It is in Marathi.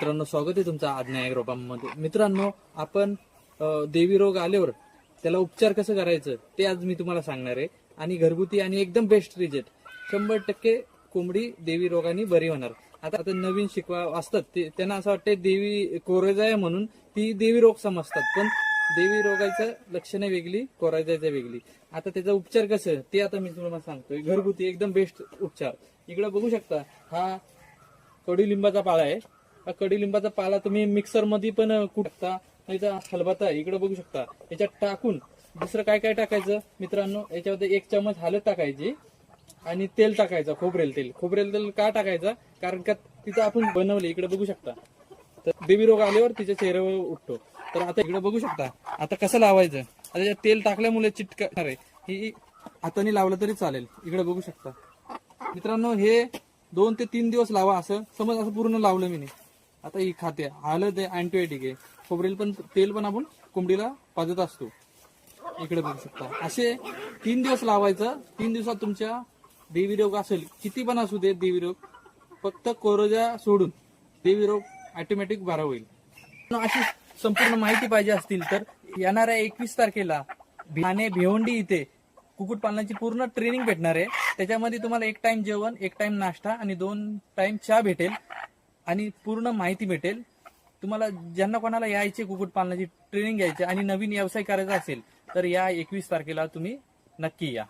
मित्रांनो स्वागत आहे तुमचं आज्ञा रोपांमध्ये मित्रांनो आपण देवी रोग आल्यावर त्याला उपचार कसं करायचं ते आज मी तुम्हाला सांगणार आहे. आणि घरगुती आणि एकदम बेस्ट रिजेक्ट. शंभर टक्के कोंबडी देवी रोगाने बरी होणार. आता आता नवीन शिकवा असतात ते त्यांना असं वाटतं देवी कोरेजाय म्हणून ती देवी रोग समजतात. पण देवी रोगाचं लक्षणे वेगळी कोरायजायचं वेगळी. आता त्याचा उपचार कसं ते आता मी तुम्हाला सांगतोय. घरगुती एकदम बेस्ट उपचार. इकडे बघू शकता हा कडुलिंबाचा पाळा आहे. कडुलिंबाचा पाला तुम्ही मिक्सरमध्ये पण कुटता त्याचा हलबाता इकडे बघू शकता. याच्यात टाकून दुसरं काय काय टाकायचं? मित्रांनो याच्यामध्ये एक चमच हालत टाकायची आणि तेल टाकायचं खोबरेल तेल. खोबरेल तेल का टाकायचं? कारण का तिथं आपण बनवले इकडे बघू शकता. तर देवी रोग आल्यावर तिच्या चेहऱ्यावर उठतो. तर आता इकडे बघू शकता. आता कसं लावायचं? आता तेल टाकल्यामुळे चिटकणार आहे. ही हाताने लावलं तरी चालेल. इकडे बघू शकता. मित्रांनो हे दोन ते तीन दिवस लावा असं. समज असं पूर्ण लावलं मी नाही. आता ही खाते. हळद आहे अँटीबायोटिक आहे. खोबरेल पण तेल पण आपण कोंबडीला पाजत असतो. इकडे बघू शकता. असे तीन दिवस लावायचं. तीन दिवसात तुमच्या देवी रोग असेल किती पण असू दे देवी रोग फक्त कोरोजा सोडून देवी रोग ऑटोमॅटिक बरा होईल. अशी संपूर्ण माहिती पाहिजे असतील तर येणाऱ्या एकवीस तारखेला ठाणे भिवंडी इथे कुक्कुटपालनाची पूर्ण ट्रेनिंग भेटणार आहे. त्याच्यामध्ये तुम्हाला एक टाइम जेवण एक टाइम नाश्ता आणि दोन टाइम चहा भेटेल. आणि पूर्ण माहिती भेटेल. तुम्हाला ज्यांना कोणाला यायचे कुक्कुटपालनाची ट्रेनिंग घ्यायची आणि नवीन व्यवसाय करायचा असेल तर या एकवीस तारखेला तुम्ही नक्की या.